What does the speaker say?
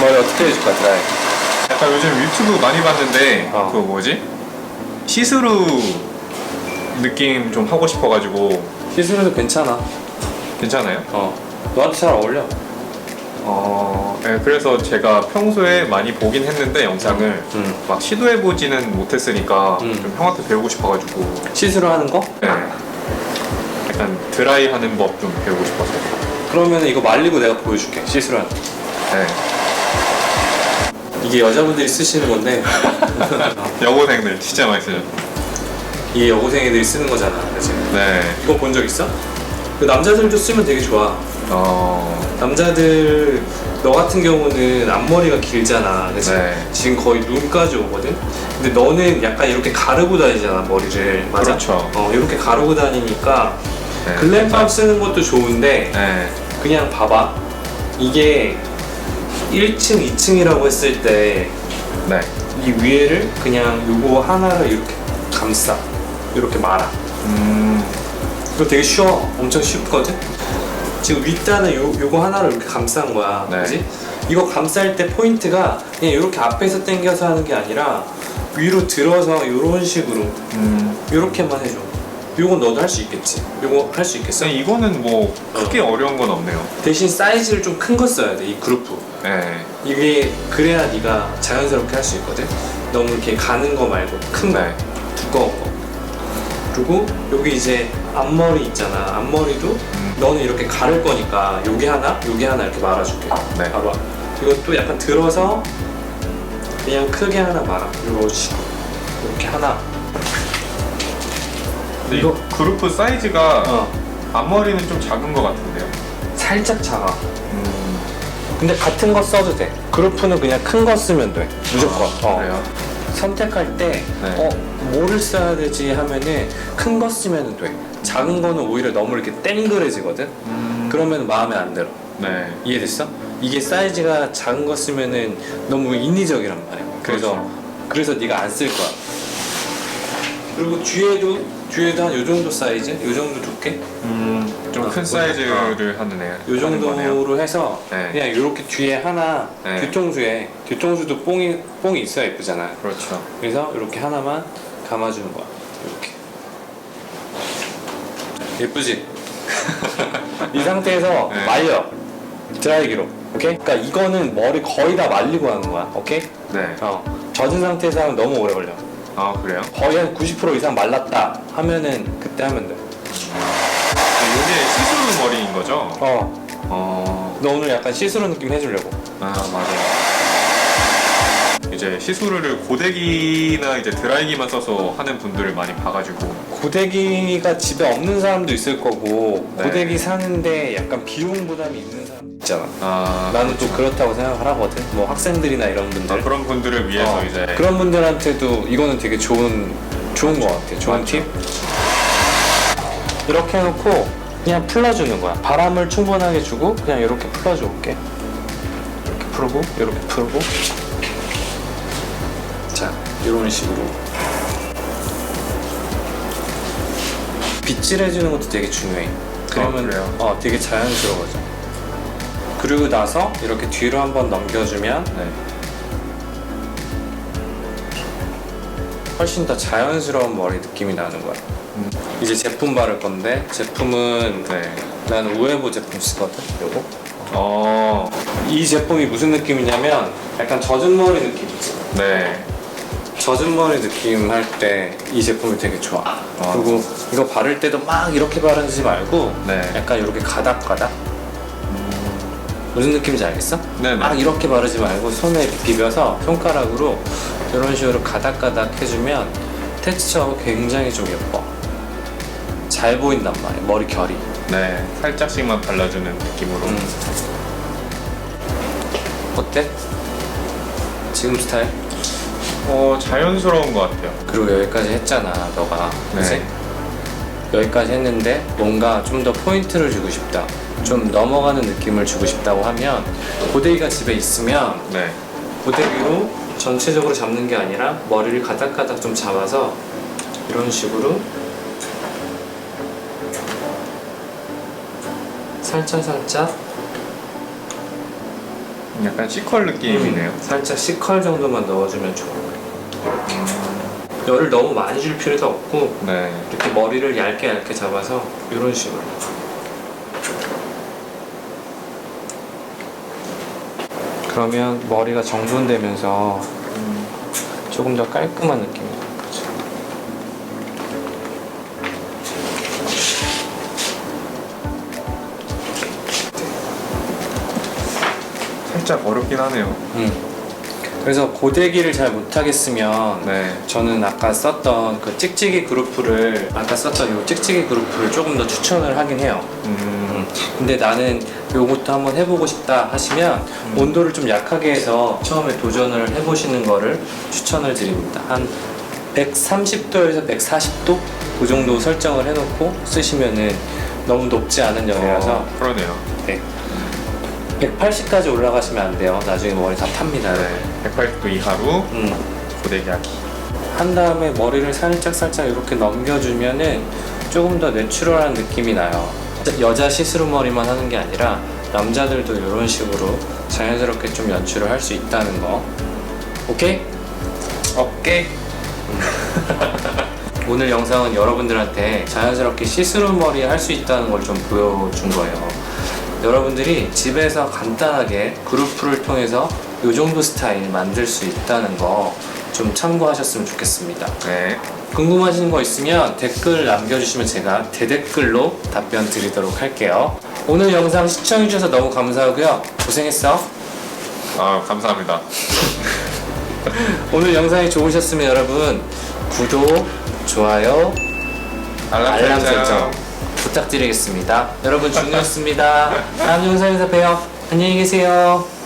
머리 어떻게 해줄 거야 드라이? 약간 요즘 유튜브 많이 봤는데 어. 그 뭐지? 시스루 느낌 좀 하고 싶어가지고 시스루도 괜찮아. 괜찮아요? 어. 너한테 잘 어울려. 어, 네, 그래서 제가 평소에 많이 보긴 했는데 영상을 음. 막 시도해 보지는 못했으니까 음. 좀 형한테 배우고 싶어가지고 시스루 하는 거? 네. 약간 드라이 하는 법 좀 배우고 싶어서 그러면 이거 말리고 내가 보여줄게. 시스루 하는 거. 네. 이게 여자분들이 쓰시는 건데 여고생들 진짜 많이 쓰죠 이게 여고생애들이 쓰는 거잖아. 그치? 네. 이거 본 적 있어? 그 남자들도 쓰면 되게 좋아. 어... 남자들 너 같은 경우는 앞머리가 길잖아. 그치? 네. 지금 거의 눈까지 오거든. 근데 너는 약간 이렇게 가르고 다니잖아 머리를. 맞아? 그렇죠. 어 이렇게 가르고 다니니까 네. 글램팜 쓰는 것도 좋은데 네. 그냥 봐봐. 이게 1층, 2층이라고 했을 때 네. 이 위에를 그냥 요거 하나를 이렇게 감싸. 이렇게 말아. 음... 이거 되게 쉬워. 엄청 쉽거든? 지금 윗단은 요, 요거 하나를 이렇게 감싼 거야. 네. 그지? 이거 감쌀 때 포인트가 그냥 이렇게 앞에서 당겨서 하는 게 아니라 위로 들어서 이런 식으로 음... 이렇게만 해줘. 요건 너도 할 수 있겠지? 요거 할 수 있겠어? 근데 이거는 뭐 크게 어. 려운건 없네요 대신 사이즈를 좀 큰 거 써야 돼, 이 그루프. 네. 이게 그래야 네가 자연스럽게 할 수 있거든. 너무 이렇게 가는 거 말고 큰 거, 네. 두꺼운 거. 그리고 여기 이제 앞머리 있잖아. 앞머리도 음. 너는 이렇게 가를 거니까 여기 하나, 여기 하나 이렇게 말아줄게. 네. 봐봐. 이것도 약간 들어서 그냥 크게 하나 말아. 식으로 이렇게 하나. 근데 이거 그루프 사이즈가 어. 앞머리는 좀 작은 것 같은데요 살짝 작아. 음... 근데 같은 거 써도 돼. 그루프는 그냥 큰 거 쓰면 돼. 무조건. 아, 어. 그래요? 선택할 때 네. 어, 뭐를 써야 되지 하면은 큰 거 쓰면 돼. 작은 거는 오히려 너무 이렇게 땡그레지거든. 음... 그러면 마음에 안 들어. 네. 이해됐어? 이게 사이즈가 작은 거 쓰면은 너무 인위적이란 말이야. 그래서 그렇죠. 그래서 네가 안 쓸 거야. 그리고 뒤에도 뒤에도 한 요 정도 사이즈, 요 정도 두께, 음... 좀 어, 큰 어. 사이즈를 하는 애 요. 정도로 해서 네. 그냥 이렇게 뒤에 하나 네. 뒤통수에 뒤통수도 뽕이 뽕이 있어야 예쁘잖아. 그렇죠 그래서 이렇게 하나만 감아주는 거야. 이렇게. 예쁘지? 이 상태에서 네. 말려. 드라이기로. 오케이? 그러니까 이거는 머리 거의 다 말리고 하는 거야. 오케이? 네. 어. 젖은 상태에서 하면 너무 오래 걸려. 아 그래요? 거의 한 90% 이상 말랐다 하면은 그때 하면 돼. 이게 시스루 머리인 거죠? 어. 어... 너 오늘 약간 시스루 느낌 해주려고. 아 맞아요 이제 시스루를 고데기나 이제 드라이기만 써서 하는 분들을 많이 봐가지고 고데기가 집에 없는 사람도 있을 거고 네. 고데기 사는데 약간 비용 부담이 있는 사람 있잖아. 아 나는 또 그렇다고 생각을 하거든. 뭐 학생들이나 이런 분들. 아, 그런 분들을 위해서 어, 이제 그런 분들한테도 이거는 되게 좋은 좋은 거 같아. 좋은. 팁. 이렇게 해놓고 그냥 풀어주는 거야. 바람을 충분하게 주고 그냥 이렇게 풀어줘 볼게. 이렇게 풀고 이렇게 풀고. 자 이런 식으로. 빗질해주는 것도 되게 중요해. 그러면 그래요? 어 되게 자연스러워져. 그리고 나서 이렇게 뒤로 한번 넘겨주면 네. 훨씬 더 자연스러운 머리 느낌이 나는 거야. 음. 이제 제품 바를 건데 제품은 네. 나는 우에보 제품 쓰거든. 요거. 어, 이 제품이 무슨 느낌이냐면 약간 젖은 머리 느낌이지. 네. 젖은 머리 느낌 할 때 이 제품이 되게 좋아. 아. 그리고 이거 바를 때도 막 이렇게 바르지 말고 네. 약간 이렇게 가닥가닥. 무슨 느낌인지 알겠어? 네네. 막 이렇게 바르지 말고 손에 비벼서 손가락으로 이런 식으로 가닥가닥 해주면 텍스처가 굉장히 좀 예뻐. 잘 보인단 말이야, 머리 결이. 네. 살짝씩만 발라주는 느낌으로. 음. 어때? 지금 스타일? 어, 자연스러운 것 같아요. 그리고 여기까지 했잖아, 너가. 네. 그치? 여기까지 했는데 뭔가 좀 더 포인트를 주고 싶다. 좀 넘어가는 느낌을 주고 싶다고 하면 고데기가 집에 있으면 네. 고데기로 전체적으로 잡는 게 아니라 머리를 가닥가닥 좀 잡아서 이런 식으로 살짝 살짝 약간 시컬 느낌이네요. 살짝 C컬 정도만 넣어주면 좋아요. 열을 너무 많이 줄 필요도 없고 네. 이렇게 머리를 얇게 얇게 잡아서 이런 식으로. 그러면 머리가 정돈되면서 조금 더 깔끔한 느낌이 나는 거죠. 살짝 어렵긴 하네요. 음. 그래서 고데기를 잘 못하겠으면 네. 저는 아까 썼던 그 찍찍이 그루프를 아까 썼던 이 찍찍이 그루프를 조금 더 추천을 하긴 해요. 음, 근데 나는 요것도 한번 해보고 싶다 하시면 온도를 좀 약하게 해서 처음에 도전을 해보시는 거를 추천을 드립니다. 한 130도에서 140도 그 정도 설정을 해놓고 쓰시면은 너무 높지 않은 열이라서 어, 그러네요. 네. 180까지 올라가시면 안 돼요. 나중에 머리 다 탑니다. 네. 180도 이하로 음. 고데기 하기. 한 다음에 머리를 살짝 살짝 이렇게 넘겨주면은 조금 더 내추럴한 느낌이 나요. 여자 시스루 머리만 하는 게 아니라 남자들도 이런 식으로 자연스럽게 좀 연출을 할 수 있다는 거. 오케이? 오케이. 오늘 영상은 여러분들한테 자연스럽게 시스루 머리 할 수 있다는 걸 좀 보여준 거예요. 여러분들이 집에서 간단하게 그루프를 통해서 이 정도 스타일 만들 수 있다는 거 좀 참고하셨으면 좋겠습니다. 네. 궁금하신 거 있으면 댓글 남겨주시면 제가 대댓글로 답변 드리도록 할게요. 오늘 영상 시청해주셔서 너무 감사하고요. 고생했어. 아, 감사합니다. 오늘 영상이 좋으셨으면 여러분 구독, 좋아요, 알람, 알람 설정. 부탁드리겠습니다. 여러분 준이었습니다. 다음 영상에서 봬요. 안녕히 계세요.